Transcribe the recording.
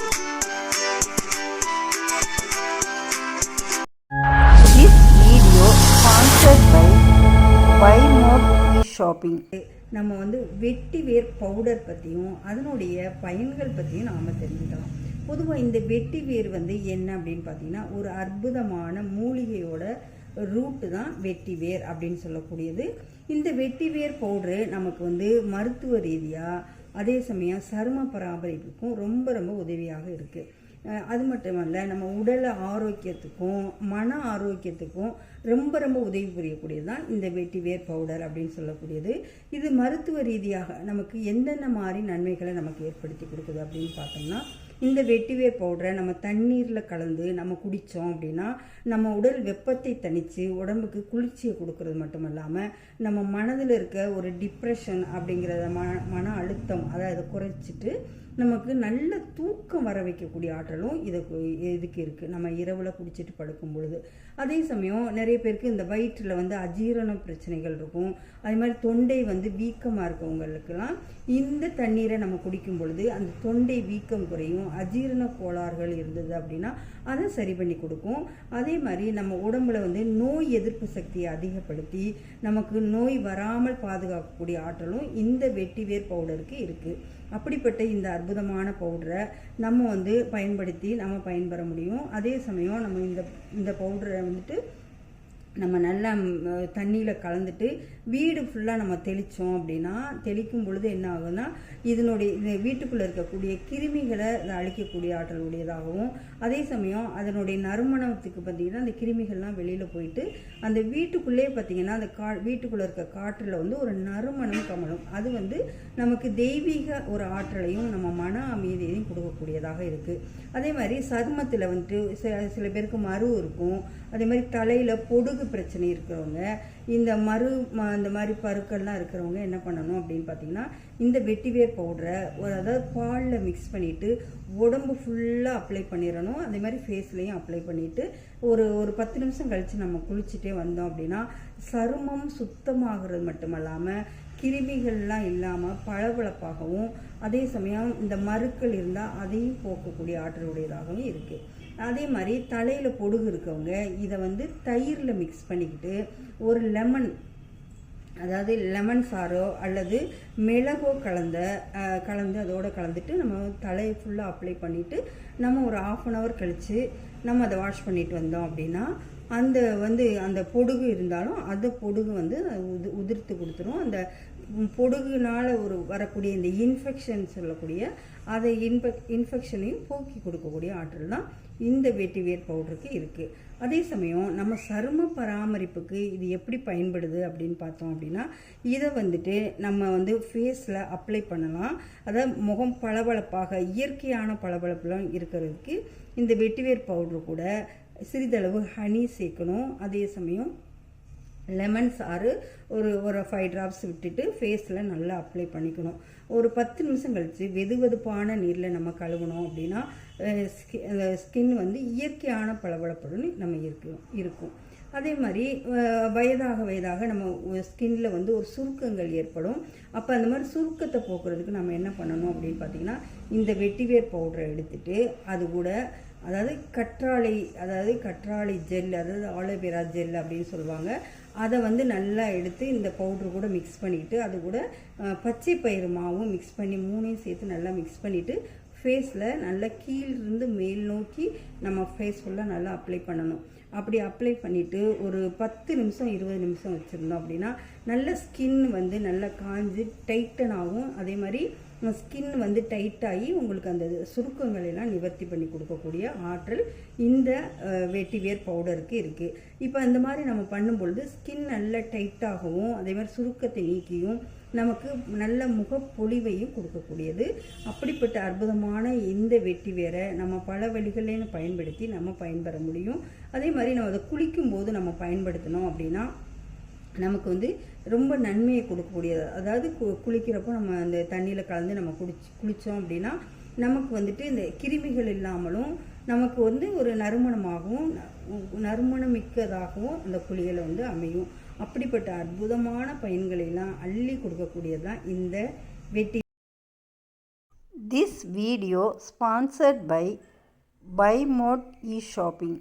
This video நம்ம வந்து வெட்டி வேர் பவுடர் பற்றியும் அதனுடைய பயன்கள் பற்றியும் நாம் தெரிஞ்சுக்கலாம். பொதுவாக இந்த வெட்டி வேர் வந்து என்ன அப்படின்னு பார்த்தீங்கன்னா ஒரு அற்புதமான மூலிகையோட ரூட்டு தான் வெட்டி வேர் அப்படின்னு சொல்லக்கூடியது. இந்த வெட்டி வேர் பவுடரு நமக்கு வந்து மருத்துவ ரீதியாக அதே சமயம் சரும பராமரிப்புக்கும் ரொம்ப ரொம்ப உதவியாக இருக்குது அது மட்டுமல்ல நம்ம உடல் ஆரோக்கியத்துக்கும் மன ஆரோக்கியத்துக்கும் ரொம்ப ரொம்ப உதவி புரியக்கூடியது தான் இந்த வெட்டிவேர் பவுடர் அப்படின்னு சொல்லக்கூடியது. இது மருத்துவ ரீதியாக நமக்கு எந்தெந்த மாதிரி நன்மைகளை நமக்கு ஏற்படுத்தி கொடுக்குது அப்படின்னு பார்த்தோம்னா இந்த வெட்டிவே பவுடரை நம்ம தண்ணீரில் கலந்து நம்ம குடித்தோம் அப்படின்னா நம்ம உடல் வெப்பத்தை தணித்து உடம்புக்கு குளிர்ச்சியை கொடுக்கறது மட்டும் இல்லாமல் நம்ம மனதில் இருக்க ஒரு டிப்ரெஷன் அப்படிங்கிறத மன மன அழுத்தம் அதை அதை குறைச்சிட்டு நமக்கு நல்ல தூக்கம் வர வைக்கக்கூடிய ஆற்றலும் இதுக்கு இதுக்கு இருக்குது நம்ம இரவில் குடிச்சிட்டு படுக்கும் பொழுது. அதே சமயம் நிறைய பேருக்கு இந்த வயிற்றில் வந்து அஜீரண பிரச்சனைகள் இருக்கும். அதே மாதிரி தொண்டை வந்து வீக்கமாக இருக்கவங்களுக்கெல்லாம் இந்த தண்ணீரை நம்ம குடிக்கும் பொழுது அந்த தொண்டை வீக்கம் குறையும். அஜீரண கோளாறுகள் இருந்தது அப்படின்னா அதை சரி பண்ணி கொடுக்கும். அதே மாதிரி நம்ம உடம்புல வந்து நோய் எதிர்ப்பு சக்தியை அதிகப்படுத்தி நமக்கு நோய் வராமல் பாதுகாக்கக்கூடிய ஆற்றலும் இந்த வெட்டிவேர் பவுடருக்கு இருக்குது அப்படிப்பட்ட இந்த அற்புதமான பவுடரை நம்ம வந்து பயன்படுத்தி நம்ம பயன்பெற முடியும். அதே சமயம் நம்ம இந்த இந்த பவுடரை வந்துட்டு நம்ம நல்லா தண்ணியில் கலந்துட்டு வீடு ஃபுல்லாக நம்ம தெளித்தோம் அப்படின்னா தெளிக்கும் பொழுது என்ன ஆகும்னா இதனுடைய வீட்டுக்குள்ளே இருக்கக்கூடிய கிருமிகளை அழிக்கக்கூடிய ஆற்றல் உடையதாகவும் அதே சமயம் அதனுடைய நறுமணத்துக்கு பார்த்தீங்கன்னா அந்த கிருமிகள்லாம் வெளியில் போயிட்டு அந்த வீட்டுக்குள்ளே பார்த்தீங்கன்னா அந்த கா வீட்டுக்குள்ளே இருக்க காற்றில் வந்து ஒரு நறுமணம் கமலும் அது வந்து நமக்கு தெய்வீக ஒரு ஆற்றலையும் நம்ம மன அமைதியையும் கொடுக்கக்கூடியதாக இருக்குது அதே மாதிரி சருமத்தில் வந்துட்டு சில சில பேருக்கு மறு இருக்கும். அதே மாதிரி தலையில் பொடுகு பிரச்சனை இருக்கிறவங்க இந்த மறு ம- இந்த மாதிரி பருக்கள்லாம் இருக்கிறவங்க என்ன பண்ணணும் அப்படின்னு பார்த்தீங்கன்னா இந்த வெட்டிவேர் பவுடரை ஒரு அதாவது பாலில் மிக்ஸ் பண்ணிவிட்டு உடம்பு ஃபுல்லாக அப்ளை பண்ணிடணும். அதே மாதிரி ஃபேஸ்லேயும் அப்ளை பண்ணிவிட்டு ஒரு ஒரு பத்து நிமிஷம் கழித்து நம்ம குளிச்சுட்டே வந்தோம் அப்படின்னா சருமம் சுத்தமாகிறது மட்டுமல்லாமல் கிருமிகள்லாம் இல்லாமல் பளபளப்பாகவும் அதே சமயம் இந்த மருக்கள் இருந்தால் அதையும் போக்கக்கூடிய ஆற்றல் உடையதாகவும் இருக்குது அதே மாதிரி தலையில் பொடுகு இருக்கவங்க இதை வந்து தயிரில் மிக்ஸ் பண்ணிக்கிட்டு ஒரு லெமன் அதாவது லெமன் சாரோ அல்லது மிளகோ கலந்த கலந்து அதோடு கலந்துட்டு நம்ம தலையை ஃபுல்லாக அப்ளை பண்ணிவிட்டு நம்ம ஒரு ஆஃப் அன் ஹவர் கழித்து நம்ம அதை வாஷ் பண்ணிட்டு வந்தோம் அப்படின்னா அந்த வந்து அந்த பொடுகு இருந்தாலும் அந்த பொடுகு வந்து உது உதிர்த்து கொடுத்துரும். அந்த பொடுகுனால ஒரு வரக்கூடிய இந்த இன்ஃபெக்ஷன் சொல்லக்கூடிய அதை இன்ஃபெக் இன்ஃபெக்ஷனையும் போக்கி கொடுக்கக்கூடிய ஆற்றல் தான் இந்த வெட்டிவேர் பவுடருக்கு இருக்குது அதே சமயம் நம்ம சரும பராமரிப்புக்கு இது எப்படி பயன்படுது அப்படின்னு பார்த்தோம் அப்படின்னா இதை வந்துட்டு நம்ம வந்து ஃபேஸில் அப்ளை பண்ணலாம். அதாவது முகம் பளபளப்பாக இயற்கையான பளபளப்புலாம் இருக்கிறதுக்கு இந்த வெட்டிவேர் பவுடர் கூட சிறிதளவு ஹனி சேர்க்கணும். அதே சமயம் லெமன் சாறு ஒரு ஒரு ஃபைவ் ட்ராப்ஸ் விட்டுட்டு ஃபேஸில் நல்லா அப்ளை பண்ணிக்கணும். ஒரு பத்து நிமிஷம் கழித்து வெது வெதுப்பான நீரில் நம்ம கழுவணும் அப்படின்னா ஸ்கின் வந்து இயற்கையான பளபளப்படன்னு நம்ம இருக்கும் இருக்கும். அதே மாதிரி வயதாக வயதாக நம்ம ஸ்கின்ல வந்து ஒரு சுருக்கங்கள் ஏற்படும். அப்போ அந்த மாதிரி சுருக்கத்தை போக்குறதுக்கு நம்ம என்ன பண்ணணும் அப்படின்னு பார்த்தீங்கன்னா இந்த வெட்டிவேர் பவுடரை எடுத்துட்டு அது கூட அதாவது கற்றாழை அதாவது கற்றாழை ஜெல் அதாவது ஆலோவேரா ஜெல் அப்படின்னு சொல்லுவாங்க. அதை வந்து நல்லா எடுத்து இந்த பவுட்ரு கூட மிக்ஸ் பண்ணிவிட்டு அது கூட பச்சை பயிறு மாவும் மிக்ஸ் பண்ணி மூணையும் சேர்த்து நல்லா மிக்ஸ் பண்ணிவிட்டு ஃபேஸில் நல்லா கீழிருந்து மேல் நோக்கி நம்ம ஃபேஸ் ஃபுல்லாக நல்லா அப்ளை பண்ணணும். அப்படி அப்ளை பண்ணிவிட்டு ஒரு பத்து நிமிஷம் இருபது நிமிஷம் வச்சுருந்தோம் அப்படின்னா நல்ல ஸ்கின் வந்து நல்லா காஞ்சு டைட்டன் ஆகும். அதே மாதிரி ஸ்கின் வந்து டைட்டாகி உங்களுக்கு அந்த சுருக்கங்கள் எல்லாம் நிவர்த்தி பண்ணி கொடுக்கக்கூடிய ஆற்றல் இந்த அஹ், வெட்டிவேர் பவுடருக்கு இருக்குது இப்போ அந்த மாதிரி நம்ம பண்ணும் பொழுது ஸ்கின் நல்லா டைட்டாகவும் அதே மாதிரி சுருக்கத்தை நீக்கியும் நமக்கு நல்ல முகப்பொலிவையும் கொடுக்கக்கூடியது. அப்படிப்பட்ட அற்புதமான இந்த வெட்டி வேற நம்ம பல வழிகளையும் பயன்படுத்தி நம்ம பயன்பெற முடியும். அதே மாதிரி நம்ம அதை குளிக்கும் போது நம்ம பயன்படுத்தினோம் அப்படின்னா நமக்கு வந்து ரொம்ப நன்மையை கொடுக்கக்கூடியது. அதாவது கு குளிக்கிறப்போ நம்ம அந்த தண்ணியில் கலந்து நம்ம குடிச்சு குளித்தோம் அப்படின்னா நமக்கு வந்துட்டு இந்த கிருமிகள் இல்லாமலும் நமக்கு வந்து ஒரு நறுமணமாகவும் நறுமணமிக்கதாகவும் அந்த குளியலை வந்து அமையும். அப்படிப்பட்ட அற்புதமான பயன்களெல்லாம் அள்ளி கொடுக்கக்கூடியது தான் இந்த வெட்டி. This video sponsored by by mod e shopping